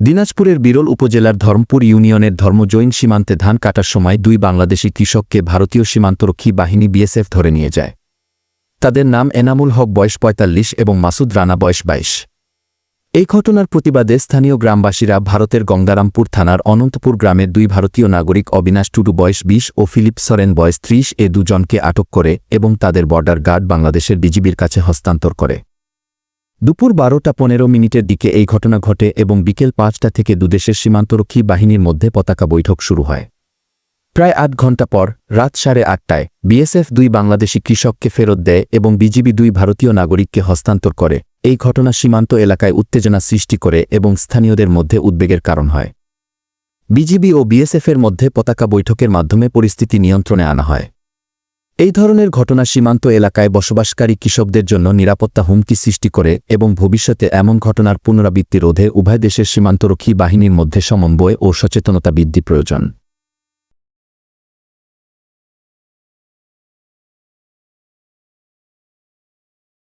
দিনাজপুরের বিরল উপজেলার ধর্মপুর ইউনিয়নের ধর্মজৈন সীমান্তে ধান কাটার সময় দুই বাংলাদেশি কৃষককে ভারতীয় সীমান্তরক্ষী বাহিনী বিএসএফ ধরে নিয়ে যায়। তাদের নাম এনামুল হক, বয়স পঁয়তাল্লিশ, এবং মাসুদ রানা, বয়স বাইশ। এই ঘটনার প্রতিবাদে স্থানীয় গ্রামবাসীরা ভারতের গঙ্গারামপুর থানার অনন্তপুর গ্রামের দুই ভারতীয় নাগরিক অবিনাশ টুডু, বয়স বিশ, ও ফিলিপ সরেন, বয়স ত্রিশ, এ দুজনকে আটক করে এবং তাদের বর্ডার গার্ড বাংলাদেশের বিজিবির কাছে হস্তান্তর করে। দুপুর বারোটা পনেরো মিনিটের দিকে এই ঘটনা ঘটে এবং বিকেল পাঁচটা থেকে দুদেশের সীমান্তরক্ষী বাহিনীর মধ্যে পতাকা বৈঠক শুরু হয়। প্রায় আট ঘণ্টা পর, রাত সাড়ে আটটায়, বিএসএফ দুই বাংলাদেশি কৃষককে ফেরত দেয় এবং বিজিবি দুই ভারতীয় নাগরিককে হস্তান্তর করে। এই ঘটনা সীমান্ত এলাকায় উত্তেজনা সৃষ্টি করে এবং স্থানীয়দের মধ্যে উদ্বেগের কারণ হয়। বিজিবি ও বিএসএফের মধ্যে পতাকা বৈঠকের মাধ্যমে পরিস্থিতি নিয়ন্ত্রণে আনা হয়। এই ধরনের ঘটনা সীমান্ত এলাকায় বসবাসকারী কৃষকদের জন্য নিরাপত্তা হুমকি সৃষ্টি করে এবং ভবিষ্যতে এমন ঘটনার পুনরাবৃত্তি রোধে উভয় দেশের সীমান্তরক্ষী বাহিনীর মধ্যে সমন্বয় ও সচেতনতা বৃদ্ধি প্রয়োজন।